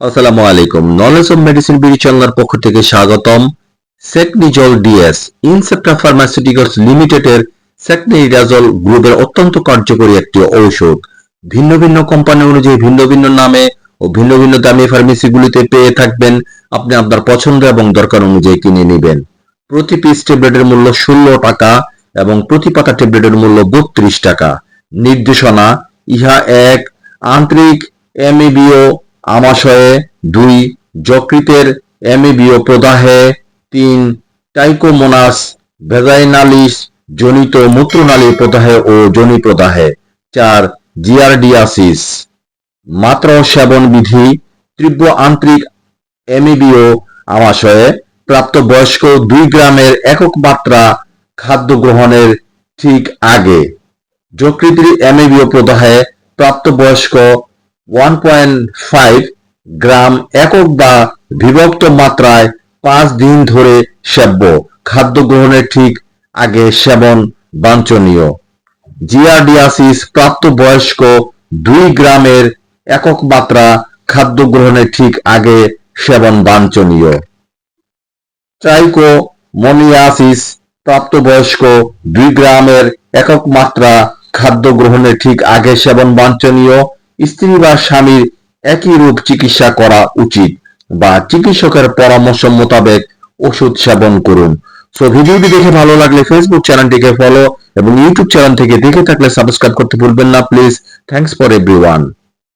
আসসালামু আলাইকুম। Knowledge of medicine BD চ্যানেলের পক্ষ থেকে স্বাগতম। সেকনিজল ডিএস ইনসেপ্টা ফার্মাসিউটিক্যালস লিমিটেডের সেকনিডাজল গ্রুপের অত্যন্ত কার্যকরী একটি ঔষধ। ভিন্ন ভিন্ন কোম্পানি অনুযায়ী ভিন্ন ভিন্ন নামে ও ভিন্ন ভিন্ন দামি ফার্মেসিগুলিতে পেয়ে থাকবেন। আপনি আপনার পছন্দ এবং দরকার অনুযায়ী কিনে নেবেন। প্রতি পিস ট্যাবলেটের মূল্য ষোলো টাকা এবং প্রতি পাতা ট্যাবলেটের মূল্য বত্রিশ টাকা। নির্দেশনা, ইহা এক, আন্তরিক এমএবিও আমাশয়ে, দুই, যকৃতের এমএবিও প্রদাহে, তিন, টাইকোমোনাস ভেজাইনালিস জনিত মূত্রনালী প্রদাহে ও জনি প্রদাহে, চার, জিয়ারডিয়াসিস। মাত্র সেবন বিধি, তীব্র আন্তরিক এমএবিও আমাশয়ে প্রাপ্তবয়স্ক দুই গ্রামের একক মাত্রা খাদ্য গ্রহণের ঠিক আগে। যকৃতির এমএবিও প্রদাহে প্রাপ্তবয়স্ক ওয়ান পয়েন্ট ফাইভ গ্রাম একক বা বিভক্ত মাত্রায় পাঁচ দিন ধরে সেব্য। খাদ্য গ্রহণের ঠিক আগে সেবন বাঞ্ছনীয়। জিয়ারডিয়াসিস প্রাপ্তবয়স্ক দুই গ্রামের একক মাত্রা খাদ্য গ্রহণের ঠিক আগে সেবন বাঞ্ছনীয়। ট্রাইকো ট্রাইকোমোনিয়াসিস প্রাপ্তবয়স্ক দুই গ্রামের একক মাত্রা খাদ্য গ্রহণের ঠিক আগে সেবন বাঞ্ছনীয়, স্ত্রী বা স্বামীর একই রূপ চিকিৎসা করা উচিত বা চিকিৎসকের পরামর্শ মোতাবেক ওষুধ সেবন করুন। সো ভিডিওটি দেখে ভালো লাগলে ফেসবুক চ্যানেলটিকে ফলো এবং ইউটিউব চ্যানেল থেকে দেখে থাকলে সাবস্ক্রাইব করতে ভুলবেন না। Please thanks for everyone